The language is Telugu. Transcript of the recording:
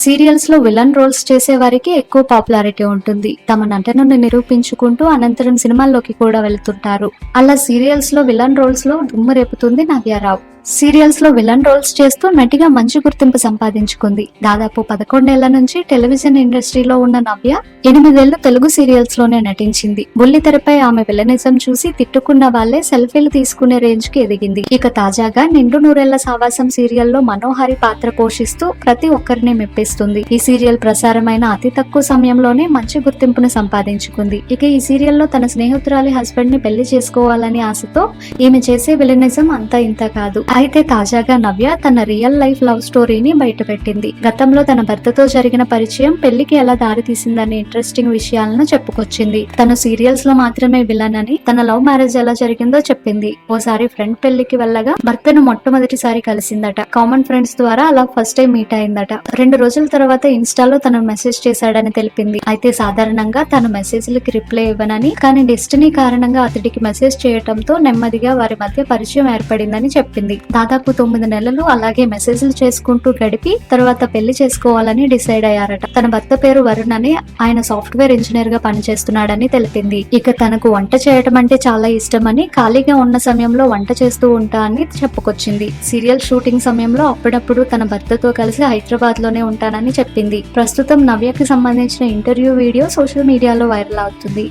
సీరియల్స్లో విలన్ రోల్స్ చేసే వారికి ఎక్కువ పాపులారిటీ ఉంటుంది. తమ నటనను నిరూపించుకుంటూ అనంతరం సినిమాల్లోకి కూడా వెళ్తుంటారు. అలా సీరియల్స్లో విలన్ రోల్స్లో దుమ్ము రేపుతుంది నవ్యారావు. సీరియల్స్లో విలన్ రోల్స్ చేస్తూ నటిగా మంచి గుర్తింపు సంపాదించుకుంది. దాదాపు పదకొండేళ్ళ నుంచి టెలివిజన్ ఇండస్ట్రీలో ఉన్న నవ్య ఎనిమిదేళ్ళు తెలుగు సీరియల్స్లోనే నటించింది బుల్లితెరపై ఆమె విలనిజం చూసి తిట్టుకున్న వాళ్ళే సెల్ఫీలు తీసుకునే రేంజ్కి ఎదిగింది. ఇక తాజాగా నిండు నూరేళ్ళ సావాసం సీరియల్లో మనోహరి పాత్ర పోషిస్తూ ప్రతి ఒక్కరిని మెప్పిస్తుంది. ఈ సీరియల్ ప్రసారమైన అతి తక్కువ సమయంలోనే మంచి గుర్తింపును సంపాదించుకుంది. ఇక ఈ సీరియల్లో తన స్నేహితురాలి హస్బెండ్ని పెళ్ళి చేసుకోవాలని ఆశతో ఈమె చేసే విలనిజం అంతా ఇంత కాదు. అయితే తాజాగా నవ్య తన రియల్ లైఫ్ లవ్ స్టోరీని బయటపెట్టింది. గతంలో తన భర్తతో జరిగిన పరిచయం పెళ్ళికి ఎలా దారి తీసిందనే ఇంట్రెస్టింగ్ విషయాలను చెప్పుకొచ్చింది. తను సీరియల్స్లో మాత్రమే విలన్ అని తన లవ్ మ్యారేజ్ ఎలా జరిగిందో చెప్పింది. ఓసారి ఫ్రెండ్ పెళ్ళికి వెళ్ళగా భర్తను మొట్టమొదటిసారి కలిసిందట. కామన్ ఫ్రెండ్స్ ద్వారా అలా ఫస్ట్ టైం మీట్ అయిందట. రెండు రోజుల తర్వాత ఇన్స్టాలో తను మెసేజ్ చేశాడని తెలిపింది. అయితే సాధారణంగా తను మెసేజ్లకి రిప్లై ఇవ్వనని కానీ డెస్టినీ కారణంగా అతడికి మెసేజ్ చేయటంతో నెమ్మదిగా వారి మధ్య పరిచయం ఏర్పడిందని చెప్పింది. దాదాపు తొమ్మిది నెలలు అలాగే మెసేజ్లు చేసుకుంటూ గడిపి తర్వాత పెళ్ళి చేసుకోవాలని డిసైడ్ అయ్యారట. తన భర్త పేరు వరుణ్ అని ఆయన సాఫ్ట్వేర్ ఇంజనీర్గా పనిచేస్తున్నాడని తెలిపింది. ఇక తనకు వంట చేయటం అంటే చాలా ఇష్టమని ఖాళీగా ఉన్న సమయంలో వంట చేస్తూ ఉంటా అని చెప్పుకొచ్చింది. సీరియల్ షూటింగ్ సమయంలో అప్పుడప్పుడు తన భర్తతో కలిసి హైదరాబాద్లోనే ఉంటానని చెప్పింది. ప్రస్తుతం నవ్యకి సంబంధించిన ఇంటర్వ్యూ వీడియో సోషల్ మీడియాలో వైరల్ అవుతుంది.